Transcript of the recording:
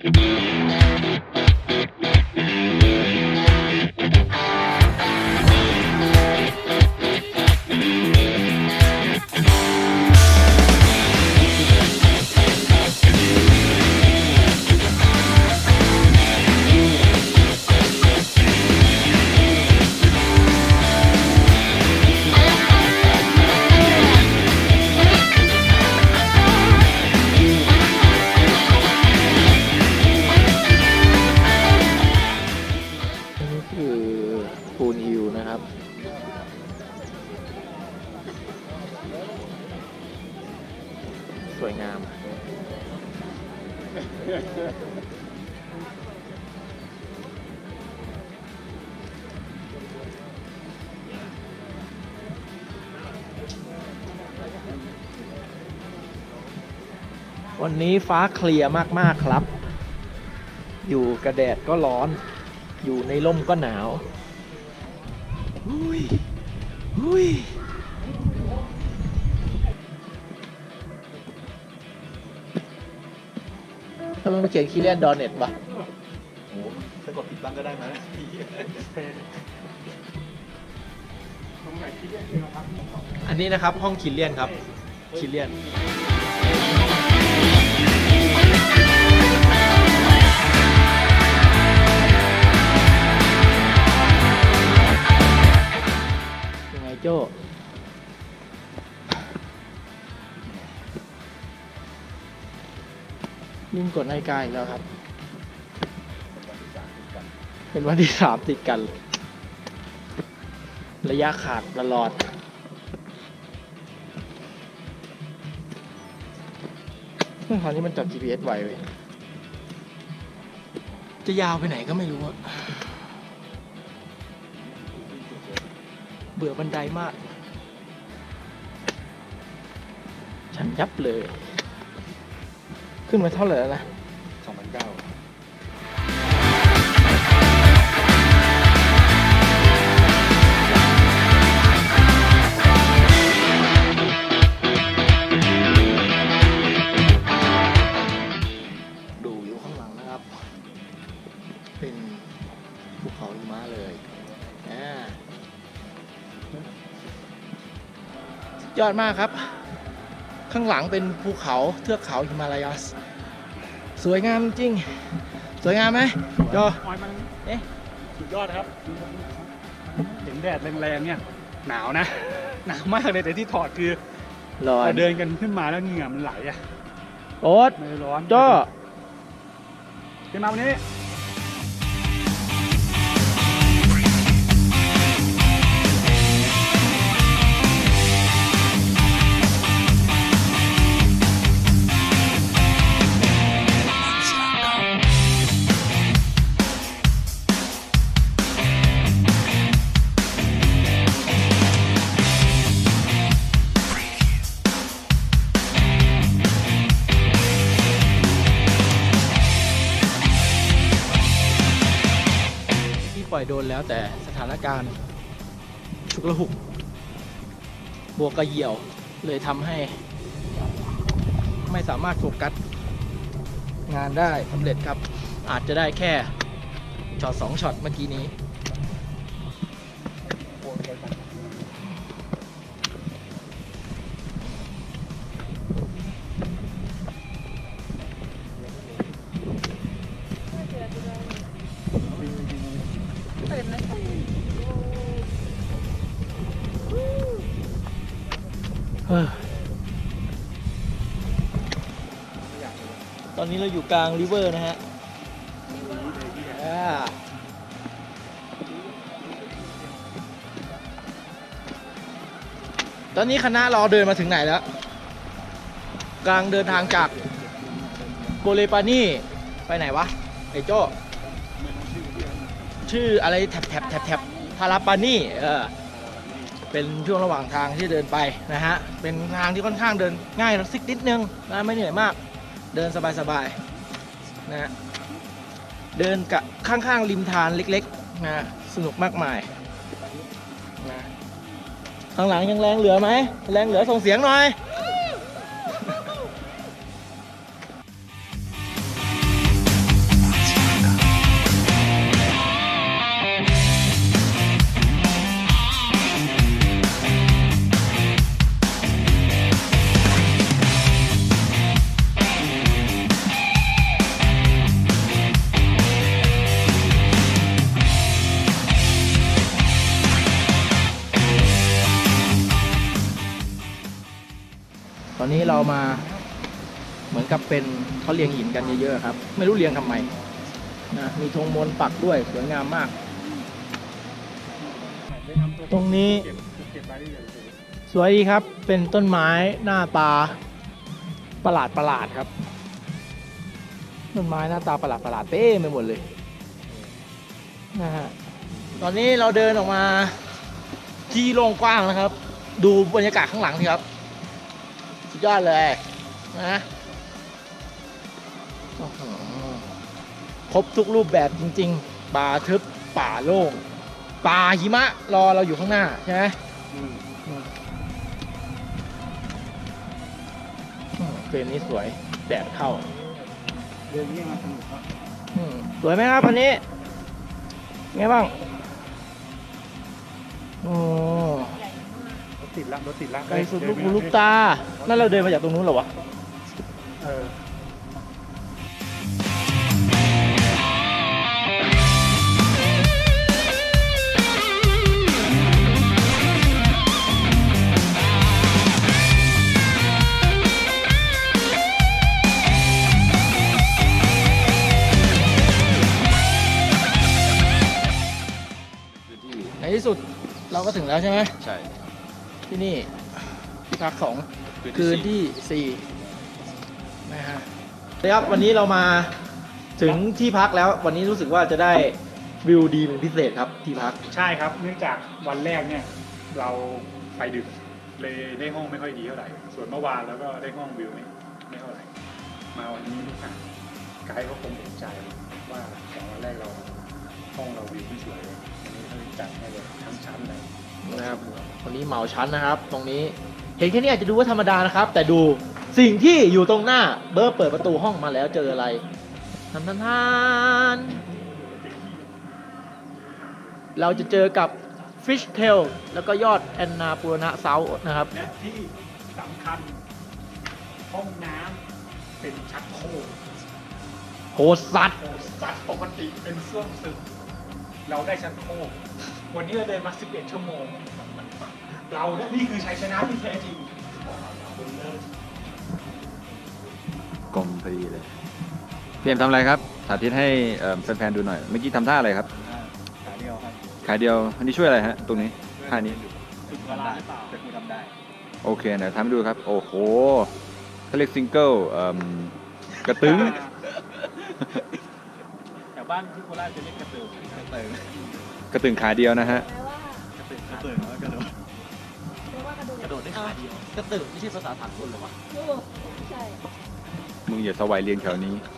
นี่ คือปูนฮิวนะครับสวยงาม วันนี้ฟ้าเคลียร์มาก ๆ ครับ อยู่กระแดดก็ร้อน อยู่ในร่มก็หนาวหุยหุยทำไมมาเขียนคีเลียนดอนเน็ตวะโอ้สะกดผิดบ้างก็ได้ไหมอันนี้นะครับห้องคิเลียนครับคิเลียน โจ้นิ่งกดนาฬิกาอีกแล้วครับ เป็นวันที่สามติดกัน ระยะขาดตลอด เมื่อคราวนี้มันจับ GPS ไวเว้ยจะยาวไปไหนก็ไม่รู้อะ เบื่อบันไดมาก ฉันยับเลย ขึ้นมาเท่าไหร่แล้วนะสองพันเก้าดูอยู่ข้างหลังนะครับ เป็นภูเขาหิมะเลยอ่า ยอดมากครับ ข้างหลังเป็นภูเขาเทือกเขาหิมาลายัส สวยงามจริง สวยงามไหมจอออยมันเอ๊ะสุดยอดครับ เห็นแดดแรงๆเนี่ย หนาวนะ หนาวมากเลยแต่ที่ถอดคือร้อพนอเดินกันขึ้นมาแล้วเหงื่อมันไหลอะโอ๊ตไม่ได้ร้อนจ้อขึ้นมาวันนี้ แล้วแต่สถานการณ์ฉุกละหุกบวกกระเหยี่ยวเลยทำให้ ไม่สามารถโฟกัสงานได้สำเร็จครับ อาจจะได้แค่ช็อตสองช็อตเมื่อกี้นี้ ตอนนี้เราอยู่กลางริเวอร์นะฮะตอนนี้คณะเราเดินมาถึงไหนแล้ว กลางเดินทางจากโกเลปานี่ไปไหนวะไอ้โจ้ชื่ออะไรแถบแถบแถบแถบพาราปานี่เออเป็นช่วงระหว่างทางที่เดินไปนะฮะ เป็นทางที่ค่อนข้างเดินง่ายสักนิดนึงนะไม่เหนื่อยมาก เดินสบายๆนะฮะเดินกับข้างๆริมทานเล็กๆนะสนุกมากมายนะข้างหลังยังแรงเหลือไหมแรงเหลือส่งเสียงหน่อย นี่เรามาเหมือนกับเป็นเขาเรียงหินกันเยอะๆครับ ไม่รู้เรียงทำไมนะมีธงมนปักด้วยสวยงามมาก ตรงนี้สวยดีครับเป็นต้นไม้หน้าตาประหลาดประหลาดครับ ต้นไม้หน้าตาประหลาดประหลาดเต้ไปหมดเลยนะฮะตอนนี้เราเดินออกมาที่โล่งกว้างนะครับ ดูบรรยากาศข้างหลังสิครับ สุดยอดเลยนะครบทุกรูปแบบจริง ๆ ป่าทึบป่าโล่งป่าหิมะรอเราอยู่ข้างหน้าใช่ไหมเฟรมนี้สวยแดดเข้าเดินเงี้ยมาสนุกครับสวยไหมครับอันนี้ไงบ้างโอ้ ติดละรถติดละไกลสุดลูกหูลูกตา นั่นเราเดินมาจากตรงนู้นเหรอวะ เออในที่สุดเราก็ถึงแล้วใช่ไหมใช่ ที่นี่ที่พักของคืคืนนที่ที่สี่นะฮะครับวันนี้เรามาถึงที่พักแล้ววันนี้รู้สึกว่าจะได้วิวดีเป็นพิเศษครับที่พัก ใช่ครับ เนื่องจากวันแรกเนี่ย เราไปดึกเลยได้ห้องไม่ค่อยดีเท่าไหร่ ส่วนเมื่อวานแล้วก็ได้ห้องวิวไม่ไม่เท่าไหร่ มาวันนี้ลูกค้าไกด์ก็คงเห็นใจว่าสองวันแรกเราห้องเราวิวไม่สวยเลยวันนี้เขาเลยจัดให้เลยทั้งชั้นเลย นะครับวันนี้เหมาชั้นนะครับ ตรงนี้เห็นแค่นี้อาจจะดูว่าธรรมดานะครับ แต่ดูสิ่งที่อยู่ตรงหน้าเบอร์เปิดประตูห้องมาแล้วเจออะไรทันทันทันเราจะเจอกับ Fish Tail แล้วก็ยอดแอนนาปูรณะเซานะครับ และที่สำคัญ ห้องน้ำเป็นชักโครกโหดสัตว์โอ้สัตว์ปกติเป็นส้วมซึม เราได้ชักโครกวันนี้เราเดินมา 11 ชั่วโมง เราเนี่ยนี่คือชัยชนะที่แท้จริงกลมพอดีเลยพี่เอ็มทำอะไรครับสาธิตให้เอ่อแฟนๆดูหน่อยเมื่อกี้ทำท่าอะไรครับขาเดียวครับขายเดียวอันนี้ช่วยอะไรฮะตรงนี้ท่านี้ถึงเวลาหรือเปล่าเป็นคนทำได้โอเคเดี๋ยวทำให้ดูครับ โอ้โหเขาเรียกซิงเกิลเอ่มกระตึงแถว บ้านที่โคราชจะเรียกกระตือกระตือกระตึงขาเดียวนะฮะ กระตือกระตือแล้วกระโดดกระโดดได้ขาเดียวกระตึกไม่ใช่ภาษาฐานคนหรอวะใช่มึงอย่าสวายเรียงแถวนี้ใ